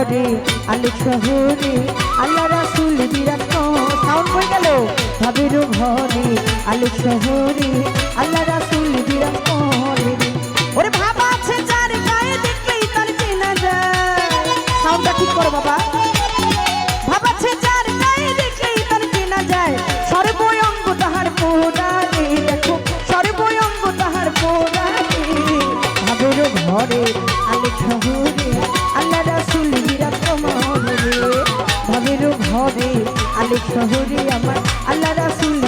ঘরে আলো শহরে আল্লাহ রাসুল বিরাট সাউন্ড হয়ে গেল। ভাবের ঘরে আলো শহরে আল্লাহ রাসুল বিরাট ওরে বাবা আছে যার গায়ে দেখলেই তার চেনা যায়। সাউন্ডটা ঠিক করো বাবা। শহরে আমার আল্লাহ রাসুল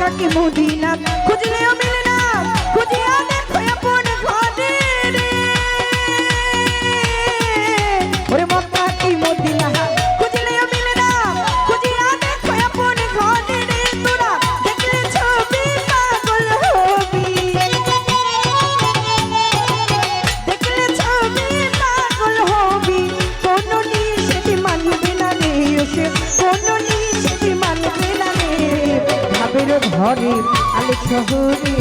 लगा के मोदी ना खुजलियो मिलना खुजिया ঘরে আলো শহরে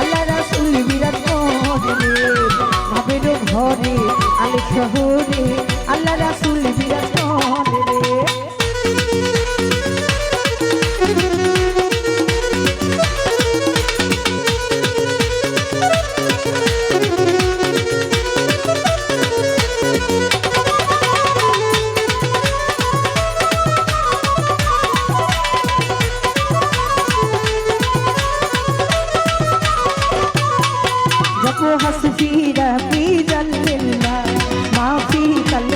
আল্লাহ রাসুল বিরাট করে ভাবেরও ঘরে আলো শহরে আল্লাহ রাসুল বিরাট করে وحسبي ربي جل الله ما في قلبي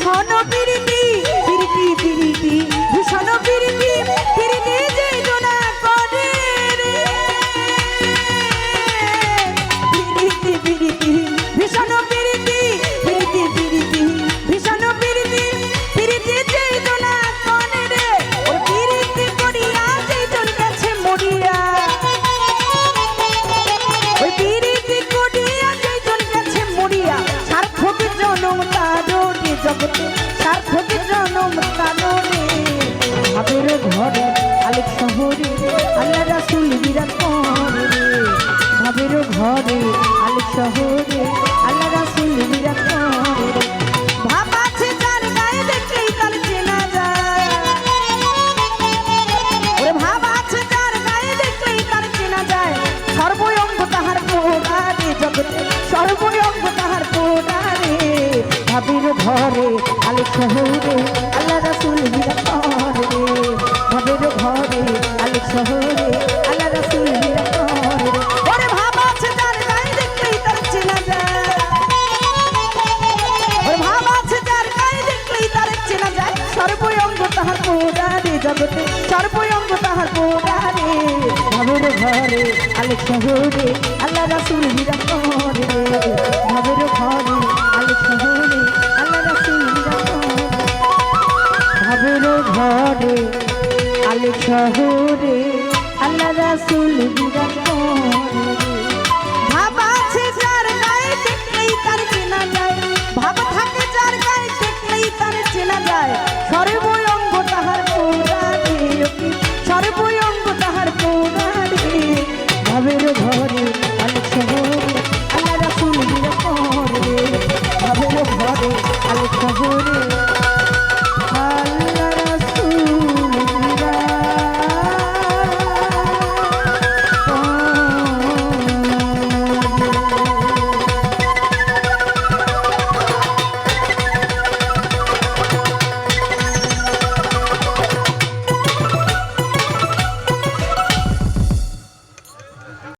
ভূষণ পিরিতি পিরিতি শহরে, আলো শহরে আল্লাহ রাসুল বিরাট সর্বঙ্গ তাহার পোড়ারে ভাবির ঘরে, আলো শহরে আল্লাহ রাসুল বিরাট রে ভাবির ঘরে, আলো শহরে শহরে আল্লাহ রাসুল হীরা শহরে ভাবের ঘরে আলো শহরে আল্লাহ রাসুল হীরা শহরে ভাবের ঘরে আলো শহরে আল্লাহ রাসুল হীরা শহরে তার চেনা যায় সরে